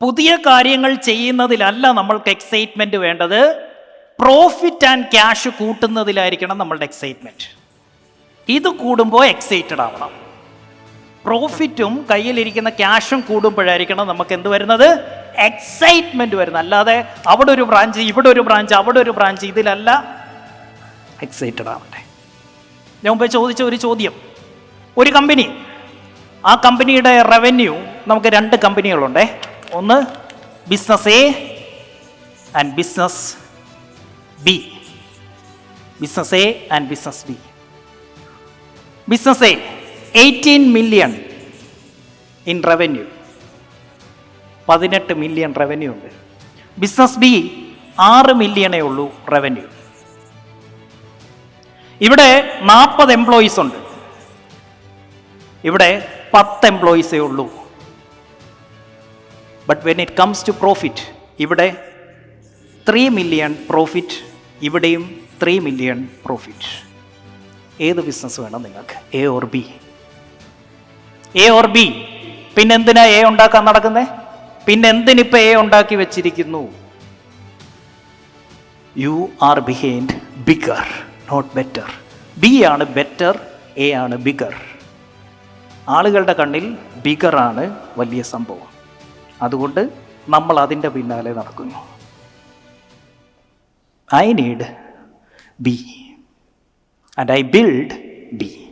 പുതിയ കാര്യങ്ങൾ ചെയ്യുന്നതിലല്ല നമ്മൾക്ക് എക്സൈറ്റ്മെന്റ് വേണ്ടത്. പ്രോഫിറ്റ് ആൻഡ് ക്യാഷ് കൂട്ടുന്നതിലായിരിക്കണം നമ്മളുടെ എക്സൈറ്റ്മെന്റ് ഇത് കൂടുമ്പോൾ എക്സൈറ്റഡ് ആവണം. പ്രോഫിറ്റും കയ്യിലിരിക്കുന്ന ക്യാഷും കൂടുമ്പോഴായിരിക്കണം നമുക്ക് എന്ത് വരുന്നത്? എക്സൈറ്റ്മെന്റ് വരുന്നത്. അല്ലാതെ അവിടെ ഒരു ബ്രാഞ്ച് ഇവിടെ ഒരു ബ്രാഞ്ച് അവിടെ ഒരു ബ്രാഞ്ച് ഇതിലല്ല എക്സൈറ്റഡ് ആവട്ടെ. ഞാൻ മുമ്പേ ചോദിച്ച ഒരു ചോദ്യം. ഒരു കമ്പനി ആ കമ്പനിയുടെ റവന്യൂ നമുക്ക് രണ്ട് കമ്പനികളുണ്ടേ ഒന്ന് business A and business B business A and business B business A eighteen million in revenue പതിനെട്ട് മില്യൺ റവന്യൂ ഉണ്ട്. ബിസിനസ് ബി ആറ് മില്യണേ ഉള്ളൂ റവന്യൂ ഇവിടെ നാൽപ്പത് എംപ്ലോയീസ് ഉണ്ട്. ഇവിടെ പത്ത് എംപ്ലോയീസേ ഉള്ളൂ but when it comes to profit ഇവിടെ ത്രീ മില്യൺ പ്രോഫിറ്റ് ഇവിടെയും ത്രീ മില്യൺ പ്രോഫിറ്റ് ഏത് ബിസിനസ് വേണം നിങ്ങൾക്ക്? A or B A or B പിന്നെന്തിനാ എ ഉണ്ടാക്കാൻ നടക്കുന്നത് പിന്നെന്തിനിപ്പോൾ എ ഉണ്ടാക്കി വെച്ചിരിക്കുന്നു? You are behind bigger not better B ആണ് ബെറ്റർ എ ആണ് ബിഗർ ആളുകളുടെ കണ്ണിൽ ബിഗർ ആണ് വലിയ സംഭവം. അതുകൊണ്ട് നമ്മൾ അതിന്റെ പിന്നാലെ നടക്കുന്നു. I need B and I build B